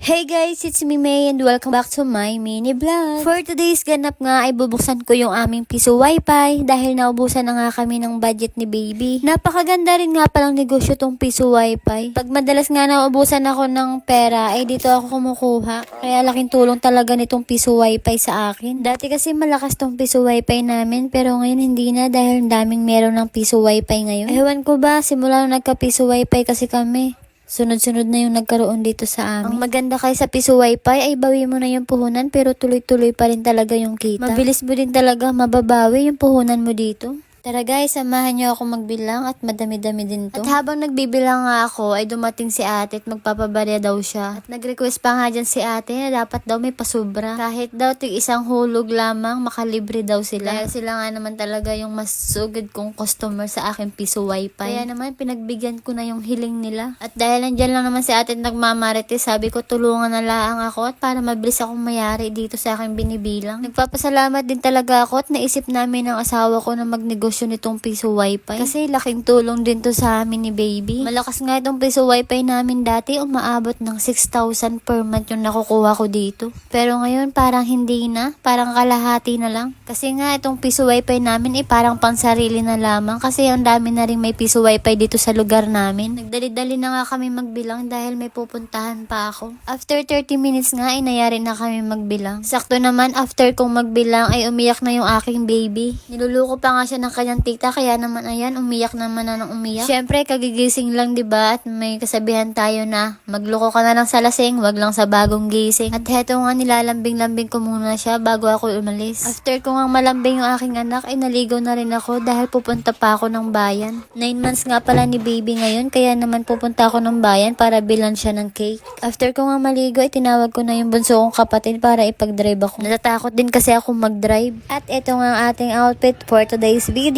Hey guys, it's me May and welcome back to my mini vlog. For today's ganap nga ay bubuksan ko yung aming piso wifi dahil naubusan na nga kami ng budget ni baby. Napakaganda rin nga palang negosyo tong piso wifi. Pag madalas nga naubusan ako ng pera ay dito ako kumukuha. Kaya laking tulong talaga nitong piso wifi sa akin. Dati kasi malakas tong piso wifi namin pero ngayon hindi na dahil daming meron ng piso wifi ngayon. Ewan ko ba, simula nung nagka-piso wifi kasi kami. Sunod-sunod na yung nagkaroon dito sa amin. Ang maganda kay sa piso wifi ay bawi mo na yung puhunan pero tuloy-tuloy pa rin talaga yung kita. Mabilis mo din talaga mababawi yung puhunan mo dito. Tara guys, samahan niyo ako magbilang at madami-dami din to. At habang nagbibilang nga ako, ay dumating si ate at magpapabarya daw siya. At nag-request pa nga dyan si ate na dapat daw may pasubra. Kahit daw tig isang hulog lamang, makalibre daw sila. Dahil sila nga naman talaga yung mas sugid kong customer sa aking piso wifi. Kaya naman, pinagbigyan ko na yung hiling nila. At dahil nandyan lang naman si ate at nagmamarete, sabi ko tulungan na lang ako at para mabilis akong mayari dito sa aking binibilang. Nagpapasalamat din talaga ako at naisip namin ng asawa ko na magnegosyo nitong piso wifi. Kasi laking tulong din to sa amin ni baby. Malakas nga itong piso wifi namin dati, umaabot ng 6,000 per month yung nakukuha ko dito. Pero ngayon parang hindi na, parang kalahati na lang. Kasi nga itong piso wifi namin ay parang pansarili na lamang kasi ang dami na rin may piso wifi dito sa lugar namin. Nagdali-dali na nga kami magbilang dahil may pupuntahan pa ako. After 30 minutes nga ay nayari na kami magbilang. Sakto naman after kong magbilang ay umiyak na yung aking baby. Niluluko pa nga siya ng kanyang tita kaya naman ayan umiyak naman na ng umiyak. Syempre kagigising lang 'di ba at may kasabihan tayo na magloko ka na lang sa lasing, wag lang sa bagong gising. At heto nga nilalambing-lambing ko muna siya bago ako umalis. After ko nga malambing yung aking anak ay naligo na rin ako dahil pupunta pa ako ng bayan. 9 months nga pala ni baby ngayon kaya naman pupunta ako ng bayan para bilan siya ng cake. After ko nga maligo ay tinawag ko na yung bunso kong kapatid para ipag-drive ako. Natatakot din kasi ako mag-drive. At ito nga ang ating outfit for today's video.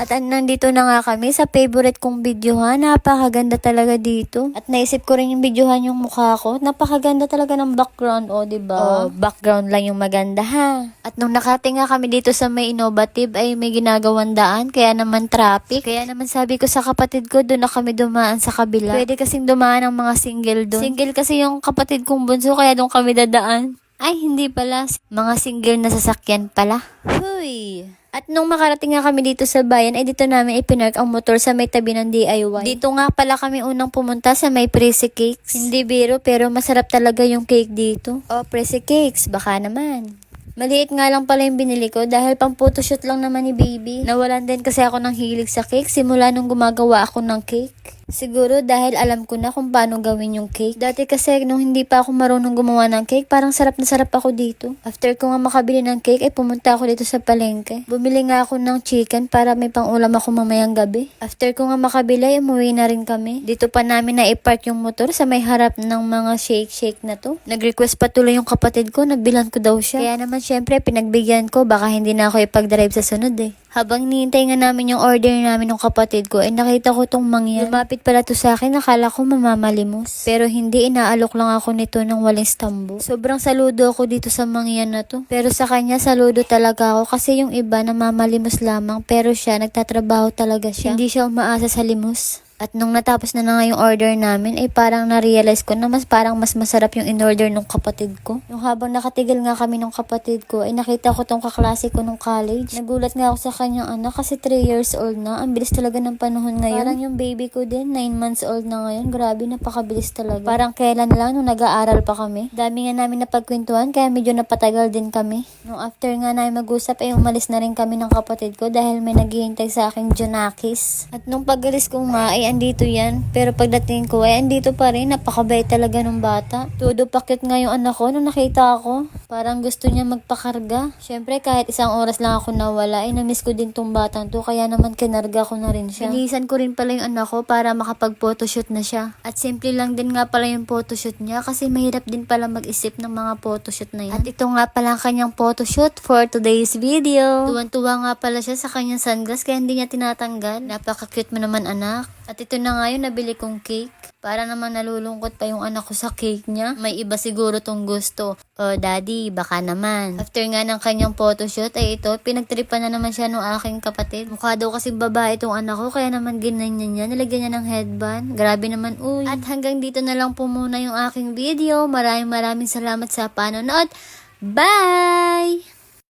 At an- nandito na nga kami sa favorite kong videohan. Napakaganda talaga dito. At naisip ko rin yung videohan yung mukha ko. Napakaganda talaga ng background, o, oh, di ba? Oh, background lang yung maganda, ha? At nung nakating nga kami dito sa may innovative ay may ginagawang daan, kaya naman traffic. Kaya naman sabi ko sa kapatid ko, doon na kami dumaan sa kabila. Pwede kasing dumaan ang mga single doon. Single kasi yung kapatid kong bunso, kaya doon kami dadaan. Ay, hindi pala. Mga single na sasakyan pala. Huy! At nung makarating nga kami dito sa bayan, ay dito namin ipinark ang motor sa may tabi ng DIY. Dito nga pala kami unang pumunta sa may Prezi Cakes. Hindi biro, pero masarap talaga yung cake dito. Oh, Prezi Cakes, baka naman. Maliit nga lang pala yung binili ko dahil pang photoshoot lang naman ni baby. Nawalan din kasi ako ng hilig sa cake simula nung gumagawa ako ng cake. Siguro dahil alam ko na kung paano gawin yung cake. Dati kasi nung hindi pa ako marunong gumawa ng cake, parang sarap na sarap ako dito. After ko nga makabili ng cake, ay pumunta ako dito sa palengke. Bumili nga ako ng chicken para may pangulam ako mamayang gabi. After ko nga makabili, umuwi na rin kami. Dito pa namin na i-park yung motor sa may harap ng mga shake-shake na to. Nag-request pa tuloy yung kapatid ko, nabilan ko daw siya. Kaya naman syempre, pinagbigyan ko, baka hindi na ako ipag-drive sa sunod eh. Habang nihintay nga namin yung order namin ng kapatid ko, ay nakita ko tong mangyan. Lumapit pala to sa akin, nakala ko mamamalimos. Pero hindi, inaalok lang ako nito ng walang stambo. Sobrang saludo ako dito sa mangyan na to. Pero sa kanya, saludo talaga ako kasi yung iba namamalimos lamang. Pero siya, nagtatrabaho talaga siya. Hindi siya umaasa sa limos. At nung natapos na na nga yung order namin, ay parang na-realize ko na mas parang mas masarap yung in-order ng kapatid ko. Yung habang nakatigil nga kami ng kapatid ko, ay nakita ko tong kaklase ko nung college. Nagulat nga ako sa kanyang anak kasi 3 years old na. Ang bilis talaga ng panahon ngayon. Parang yung baby ko din, 9 months old na ngayon. Grabe, napakabilis talaga. Parang kailan lang nung nag-aaral pa kami. Dami nga namin napagkwentuhan, kaya medyo napatagal din kami. Nung after nga namin mag-usap, ay umalis na rin kami ng kapatid ko dahil may naghihintay sa aking Junakis. At nung pag-alis ko nga, ay andito yan. Pero pagdating ko, ay andito pa rin. Napakabait talaga ng bata. Todo pakit nga yung anak ko nung nakita ako. Parang gusto niya magpakarga. Siyempre, kahit isang oras lang ako nawala, ay namiss ko din tong batang to. Kaya naman kinarga ko na rin siya. Inisan ko rin pala yung anak ko para makapag-photoshoot na siya. At simple lang din nga pala yung photoshoot niya kasi mahirap din pala mag-isip ng mga photoshoot na yan. At ito nga pala ang kanyang photoshoot for today's video. Tuwan-tuwa nga pala siya sa kanyang sunglass kaya hindi niya tinatanggal. Napaka-cute mo naman anak. At ito na nga yung nabili kong cake. Para naman nalulungkot pa yung anak ko sa cake niya. May iba siguro tong gusto. O daddy, baka naman. After nga ng kanyang photoshoot, ay ito, pinagtripan na naman siya ng aking kapatid. Mukha daw kasi babae itong anak ko, kaya naman ginanyan niya, nilagyan niya ng headband. Grabe naman, uy. At hanggang dito na lang po muna yung aking video. Maraming maraming salamat sa panonood. Bye!